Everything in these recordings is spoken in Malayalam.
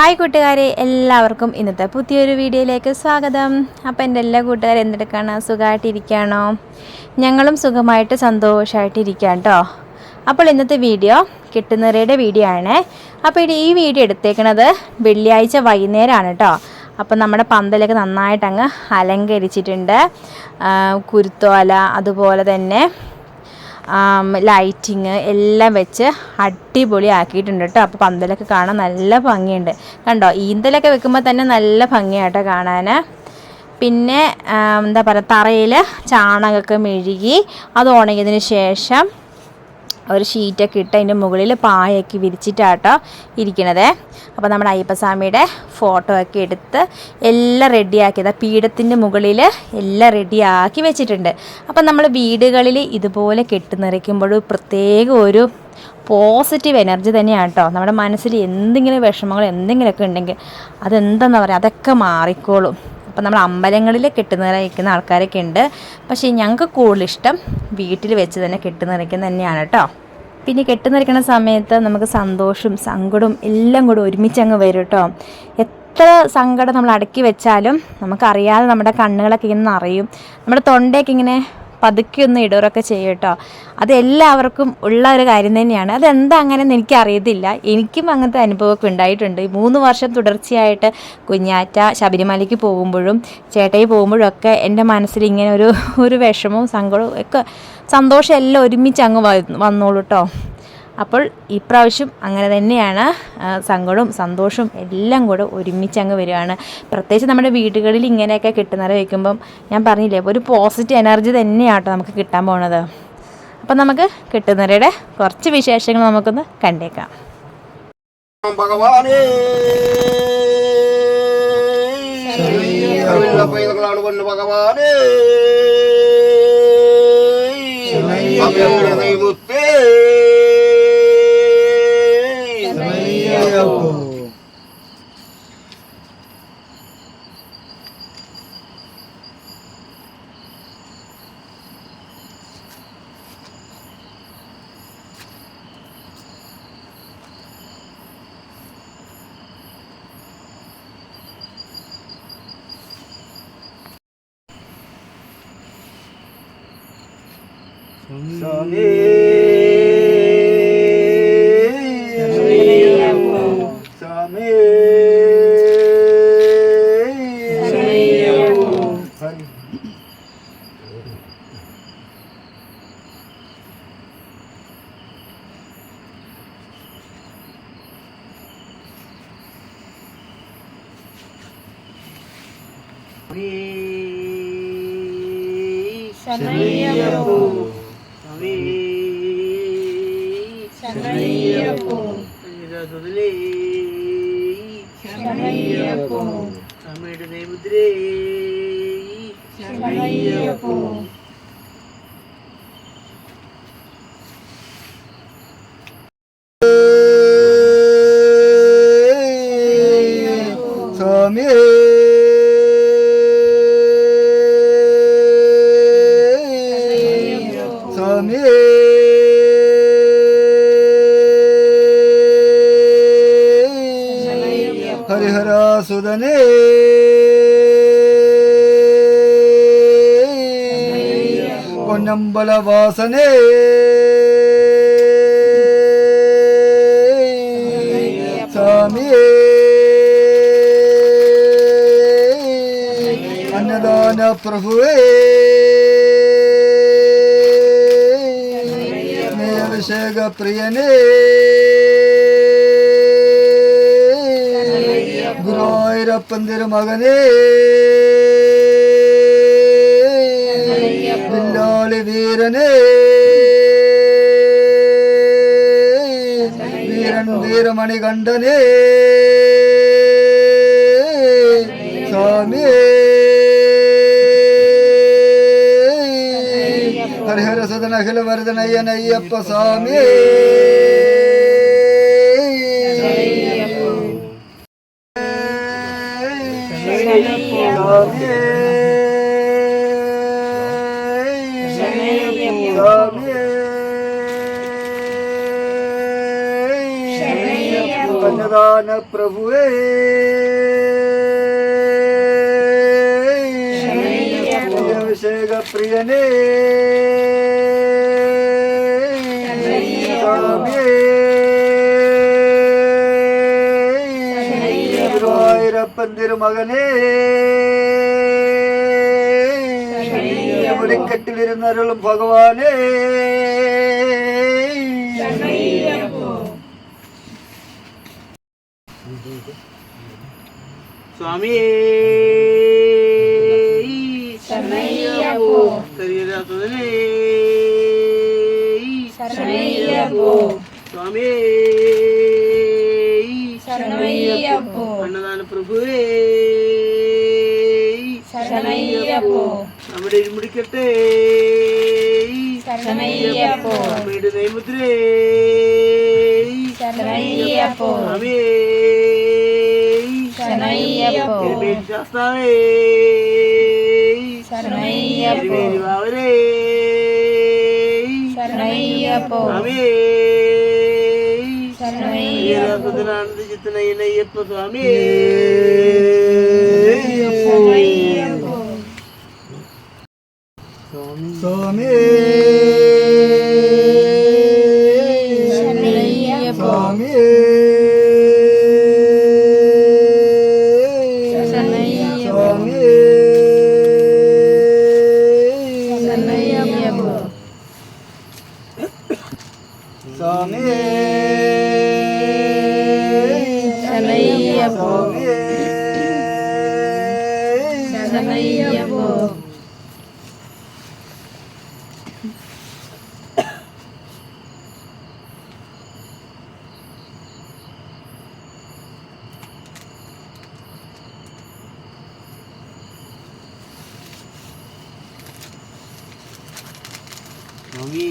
ഹായ് കൂട്ടുകാരെ എല്ലാവർക്കും ഇന്നത്തെ പുതിയൊരു വീഡിയോയിലേക്ക് സ്വാഗതം. അപ്പോൾ എന്റെ എല്ലാ കൂട്ടുകാരും എന്തെടുക്കാണ്? സുഖമായിട്ടിരിക്കുകയാണോ? ഞങ്ങളും സുഖമായിട്ട് സന്തോഷമായിട്ടിരിക്കാം കേട്ടോ അപ്പോൾ ഇന്നത്തെ വീഡിയോ കിട്ടുന്നവരുടെ വീഡിയോ ആണ്. അപ്പോൾ ഈ വീഡിയോ എടുത്തേക്കണത് വെള്ളിയാഴ്ച വൈകുന്നേരമാണ് കേട്ടോ അപ്പം നമ്മുടെ പന്തലൊക്കെ നന്നായിട്ട് അങ്ങ് അലങ്കരിച്ചിട്ടുണ്ട് കുരുത്തോല അതുപോലെ തന്നെ ലൈറ്റിങ് എല്ലാം വെച്ച് അടിപൊളി ആക്കിയിട്ടുണ്ട് കേട്ടോ. അപ്പോൾ പന്തലൊക്കെ കാണാൻ നല്ല ഭംഗിയുണ്ട്. കണ്ടോ? ഈന്തലൊക്കെ വെക്കുമ്പോൾ തന്നെ നല്ല ഭംഗിയാട്ടോ കാണാൻ പിന്നെ എന്താ പറയുക തറയിൽ ചാണകമൊക്കെ മെഴുകി അത് ഉണങ്ങിയതിന് ശേഷം ഒരു ഷീറ്റൊക്കെ ഇട്ട് അതിന്റെ മുകളിൽ പായൊക്കെ വിരിച്ചിട്ടാട്ടോ ഇരിക്കണത്. അപ്പോൾ നമ്മുടെ അയ്യപ്പസ്വാമിയുടെ ഫോട്ടോ ഒക്കെ എടുത്ത് എല്ലാം റെഡിയാക്കിയത് പീഠത്തിന്റെ മുകളിൽ എല്ലാം റെഡിയാക്കി വെച്ചിട്ടുണ്ട്. അപ്പം നമ്മൾ വീടുകളിൽ ഇതുപോലെ കെട്ടി നിറയ്ക്കുമ്പോൾ പ്രത്യേക ഒരു പോസിറ്റീവ് എനർജി തന്നെയാണ് കേട്ടോ നമ്മുടെ മനസ്സിൽ എന്തെങ്കിലും വിഷമങ്ങൾ എന്തെങ്കിലുമൊക്കെ ഉണ്ടെങ്കിൽ അതെന്താണെന്ന് പറയുക അതൊക്കെ മാറിക്കോളും. അപ്പം നമ്മൾ അമ്പലങ്ങളിൽ കെട്ടുനിറയ്ക്കുന്ന ആൾക്കാരൊക്കെ ഉണ്ട്. പക്ഷേ ഞങ്ങൾക്ക് കൂടുതലിഷ്ടം വീട്ടിൽ വെച്ച് തന്നെ കെട്ടുനിറയ്ക്കുന്ന തന്നെയാണ് കേട്ടോ. പിന്നെ കെട്ടുനിറയ്ക്കുന്ന സമയത്ത് നമുക്ക് സന്തോഷവും സങ്കടവും എല്ലാം കൂടെ ഒരുമിച്ച് അങ്ങ് വരും കേട്ടോ. എത്ര സങ്കടം നമ്മൾ അടക്കി വെച്ചാലും നമുക്കറിയാതെ നമ്മുടെ കണ്ണുകളൊക്കെ ഇങ്ങനെ നിറയും. നമ്മുടെ തൊണ്ടയൊക്കെ ഇങ്ങനെ പതുക്കെ ഒന്ന് ഇടറൊക്കെ ചെയ്യും കേട്ടോ. അത് എല്ലാവർക്കും ഉള്ള ഒരു കാര്യം തന്നെയാണ്. അതെന്താ അങ്ങനെയെന്ന് എനിക്ക് അറിയത്തില്ല എനിക്കും അങ്ങനത്തെ അനുഭവമൊക്കെ ഉണ്ടായിട്ടുണ്ട്. ഈ മൂന്ന് വർഷം തുടർച്ചയായിട്ട് കുഞ്ഞാറ്റ ശബരിമലയ്ക്ക് പോകുമ്പോഴും ചേട്ടയിൽ പോകുമ്പോഴും ഒക്കെ എന്റെ മനസ്സിൽ ഇങ്ങനെ ഒരു ഒരു വിഷമവും സങ്കടവും ഒക്കെ സന്തോഷം എല്ലാം ഒരുമിച്ച് അങ്ങ് വന്നോളൂ കേട്ടോ. അപ്പോൾ ഇപ്രാവശ്യം അങ്ങനെ തന്നെയാണ്. സങ്കടവും സന്തോഷവും എല്ലാം കൂടെ ഒരുമിച്ച് അങ്ങ് വരികയാണ്. പ്രത്യേകിച്ച് നമ്മുടെ വീടുകളിൽ ഇങ്ങനെയൊക്കെ കിട്ടുന്നവരെ വയ്ക്കുമ്പം ഞാൻ പറഞ്ഞില്ലേ ഒരു പോസിറ്റീവ് എനർജി തന്നെയാട്ടോ നമുക്ക് കിട്ടാൻ പോണത്. അപ്പം നമുക്ക് കിട്ടുന്നവരുടെ കുറച്ച് വിശേഷങ്ങൾ നമുക്കൊന്ന് കണ്ടേക്കാം. ഭഗവാനേ. പൈതങ്ങളാണ് പൊന്നു ഭഗവാനേ അമ്മയുടെ ദൈവത്തേ സ്വാമി സ്വാമി ഹരി സ്വാമി ഹരിഹരാസുതനേ പൊന്നമ്പലവാസനേ സ്വാമിയേ. അന്നദാന അഭിഷേക പ്രിയനേ ഗുരുവായൂരപ്പൻ തിരുമകനേ പിന്നാളി വീരനേ വീരൻ വീരമണി കണ്ടനേ സ്വാമിയേ. அகில வருதன் ஐயன் ஐயப்ப சாமி പന്തിരു മകനേ. മുടിക്കെട്ടിലിരുന്നരുളും ഭഗവാനേ. സ്വാമി. സ്വാമിയേ ശരണമയ്യപ്പോ അന്നതാണ് പ്രഭുവേ ശരണമയ്യപ്പോ നമ്മുടെ ഇരുമുടിക്കട്ടെ ശരണമയ്യപ്പോ അമ്മയുടെ നൈമുദ്രേ ശരണയ്യപ്പോ. അമേ ശരണയ്യപ്പോ. ശാസ്താവേ. ശരണയ്യപ്പോ. അവരേ ശരണയ്യപ്പോ. അമേ කියලා බුදුරන් දිජිතන ඉනයප්ප ස්වාමී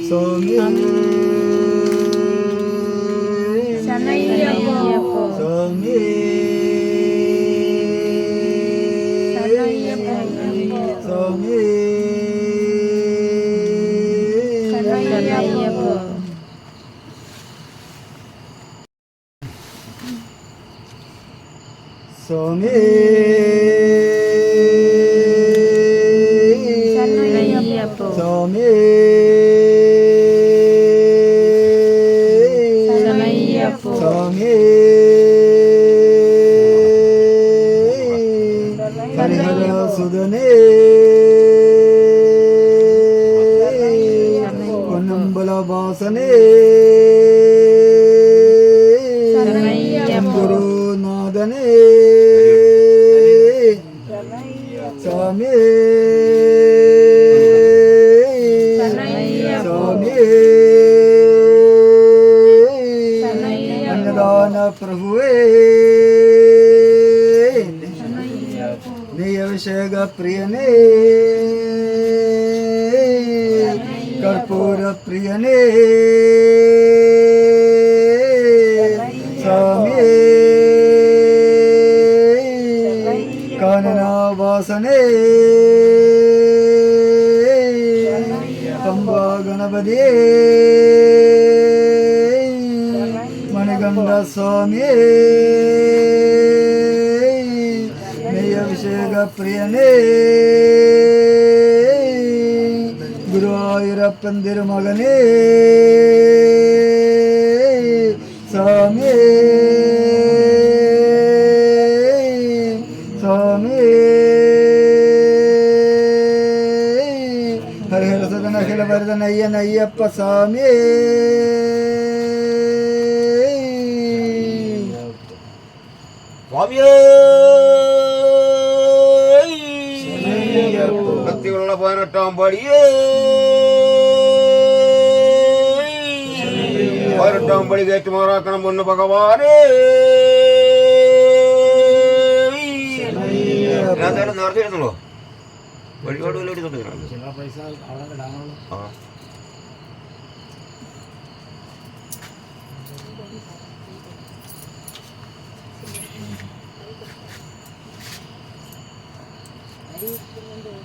성일 성일 അഭിഷേക പ്രിയനേ കർപ്പൂര പ്രിയനേ സ്വാമിയേ. കാനനാവാസനേ. പമ്പാ ഗണപതിയേ മണികണ്ഠ സ്വാമിയേ പ്രിയനേ ഗുരുവായൂരപ്പൻ തിരുമകനേ സ്വാമി സ്വാമി ഹരിഹരസദന അഖിലഭരതൻ അയ്യൻ അയ്യപ്പ സ്വാമിയേ സ്വാമിയേ ഭക്തികളുള്ള പതിനെട്ടാം പടിയേ പതിനെട്ടാം പടി കയറ്റുമാറാക്കണം പൊന്നു ഭഗവാനേ നേരത്തെ ഇരുന്നുള്ളൂ വഴിപാട് വല്ല എടുത്തോണ്ട് ആ. Dito na doon.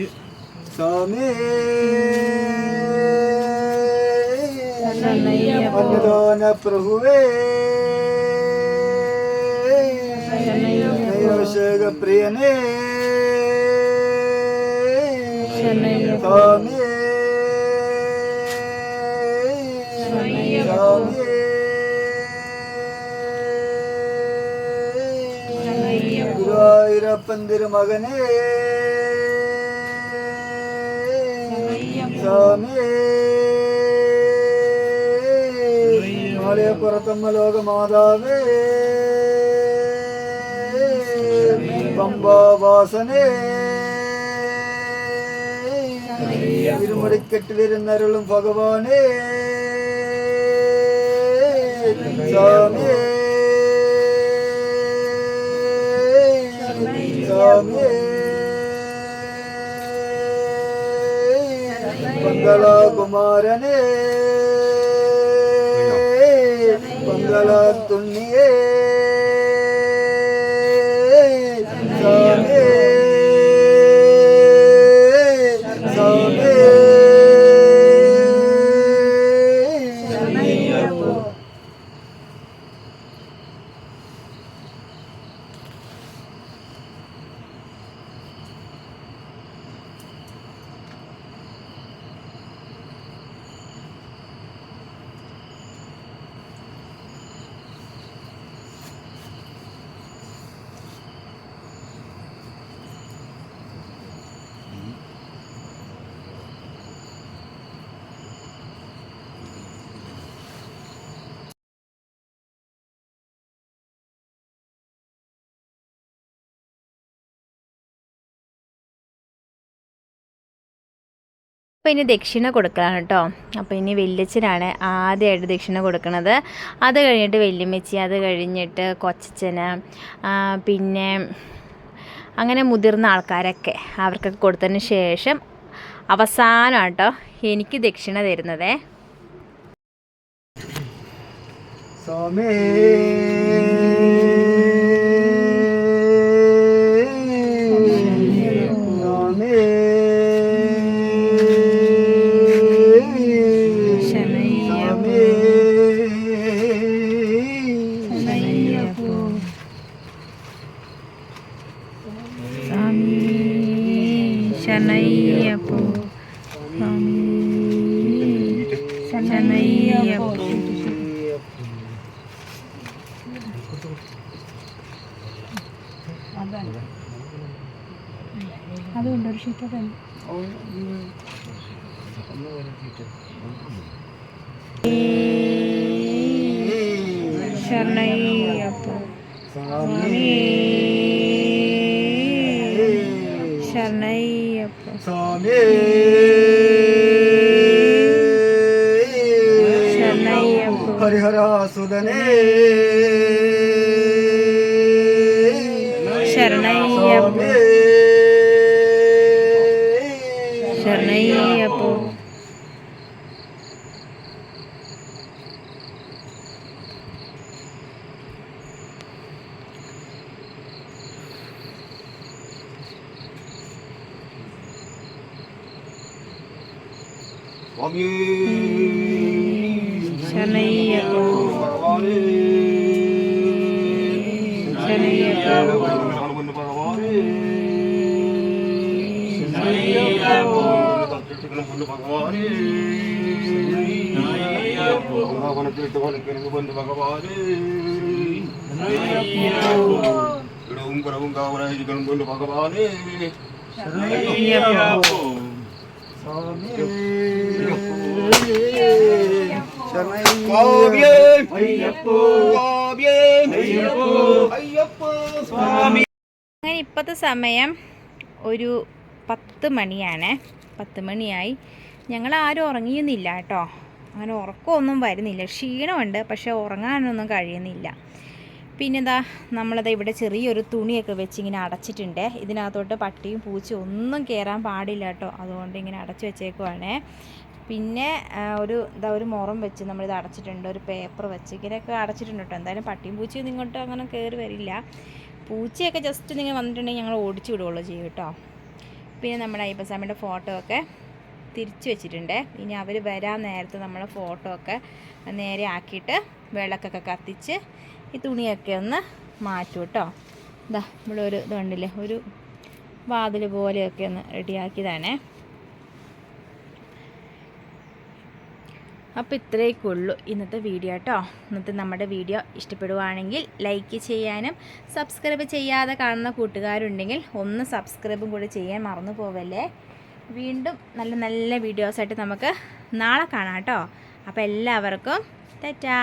இருக்கு சாமி ಅನ್ನದಾನ ಪ್ರಭುವೇ ಶೇಗ ಪ್ರಿಯನೇ ಸ್ವಾಮಿ ಗುರುವಾಯೂರಪ್ಪಂದಿರ സ്വാമിയേ മാളിയപ്പുറത്തമ്മ ലോകമാതാവേ. പമ്പാവാസനേ. ഇരുമുടിക്കെട്ടിലിരുന്നരുളും ഭഗവാനേ. സ്വാമിയേ സ്വാമിയേ మంగళ కుమారనే మంగళ తుణ్యే അപ്പോൾ ഇനി ദക്ഷിണ കൊടുക്കലാണ് കേട്ടോ. അപ്പോൾ ഇനി വല്യച്ഛനാണ് ആദ്യമായിട്ട് ദക്ഷിണ കൊടുക്കുന്നത് അത് കഴിഞ്ഞിട്ട് വല്യമ്മച്ചി അത് കഴിഞ്ഞിട്ട് കൊച്ചച്ഛന് പിന്നെ അങ്ങനെ മുതിർന്ന ആൾക്കാരൊക്കെ അവർക്കൊക്കെ കൊടുത്തതിന് ശേഷം അവസാനം കേട്ടോ എനിക്ക് ദക്ഷിണ തരുന്നതേ. സോമേ ശരണയ്യപ്പോ സ്വാമി ശരണയ്യപ്പോ സ്വാമി ശരണയ്യപ്പോ ഹരിഹരാസുതനേ ശരണയ്യപ്പോ സ്വാമി ശരണയ്യപ്പോ സ്വാമിയേ ശരണയ്യപ്പോ ഭഗവാനേ അങ്ങനെ ഇപ്പോഴത്തെ സമയം ഒരു പത്ത് മണിയാണ്. പത്ത് മണിയായി. ഞങ്ങൾ ആരും ഉറങ്ങിയൊന്നുമില്ല കേട്ടോ. അങ്ങനെ ഉറക്കമൊന്നും വരുന്നില്ല. ക്ഷീണമുണ്ട് പക്ഷെ ഉറങ്ങാനൊന്നും കഴിയുന്നില്ല. പിന്നെന്താ നമ്മളത് ഇവിടെ ചെറിയൊരു തുണിയൊക്കെ വെച്ച് ഇങ്ങനെ അടച്ചിട്ടുണ്ട്. ഇതിനകത്തോട്ട് പട്ടിയും പൂച്ചയും ഒന്നും കയറാൻ പാടില്ല കേട്ടോ. അതുകൊണ്ട് ഇങ്ങനെ അടച്ചു വെച്ചേക്കുവാണേ. പിന്നെ ഒരു ഇതാ ഒരു മുറം വെച്ച് നമ്മളിത് അടച്ചിട്ടുണ്ട് ഒരു പേപ്പർ വെച്ച്. ഇങ്ങനെയൊക്കെ അടച്ചിട്ടുണ്ട് കേട്ടോ എന്തായാലും പട്ടിയും പൂച്ചയും ഇങ്ങോട്ട് അങ്ങനെ കയറി വരില്ല. പൂച്ചയൊക്കെ ജസ്റ്റ് നിങ്ങൾ വന്നിട്ടുണ്ടെങ്കിൽ ഞങ്ങൾ ഓടിച്ചു വിടുകയുള്ളൂ ചെയ്യും കേട്ടോ പിന്നെ നമ്മുടെ അയ്യപ്പസ്വാമിയുടെ ഫോട്ടോ ഒക്കെ തിരിച്ചു വെച്ചിട്ടുണ്ട്. ഇനി അവർ വരാൻ നേരത്ത് നമ്മളെ ഫോട്ടോ ഒക്കെ നേരെ ആക്കിയിട്ട് വിളക്കൊക്കെ കത്തിച്ച് ഈ തുണിയൊക്കെ ഒന്ന് മാറ്റും കേട്ടോ ഇതാ ഇവിടെ ഒരു ഇതുണ്ടല്ലേ ഒരു വാതിൽ പോലെയൊക്കെ ഒന്ന് റെഡിയാക്കിയതാണേ അപ്പോൾ ഇത്രയൊക്കെ ഉള്ളൂ ഇന്നത്തെ വീഡിയോ കേട്ടോ ഇന്നത്തെ നമ്മുടെ വീഡിയോ ഇഷ്ടപ്പെടുവാണെങ്കിൽ ലൈക്ക് ചെയ്യാനും സബ്സ്ക്രൈബ് ചെയ്യാതെ കാണുന്ന കൂട്ടുകാരുണ്ടെങ്കിൽ ഒന്ന് സബ്സ്ക്രൈബും കൂടി ചെയ്യാൻ മറന്നു പോവല്ലേ. വീണ്ടും നല്ല നല്ല വീഡിയോസായിട്ട് നമുക്ക് നാളെ കാണാം കേട്ടോ അപ്പോൾ എല്ലാവർക്കും ടാറ്റാ.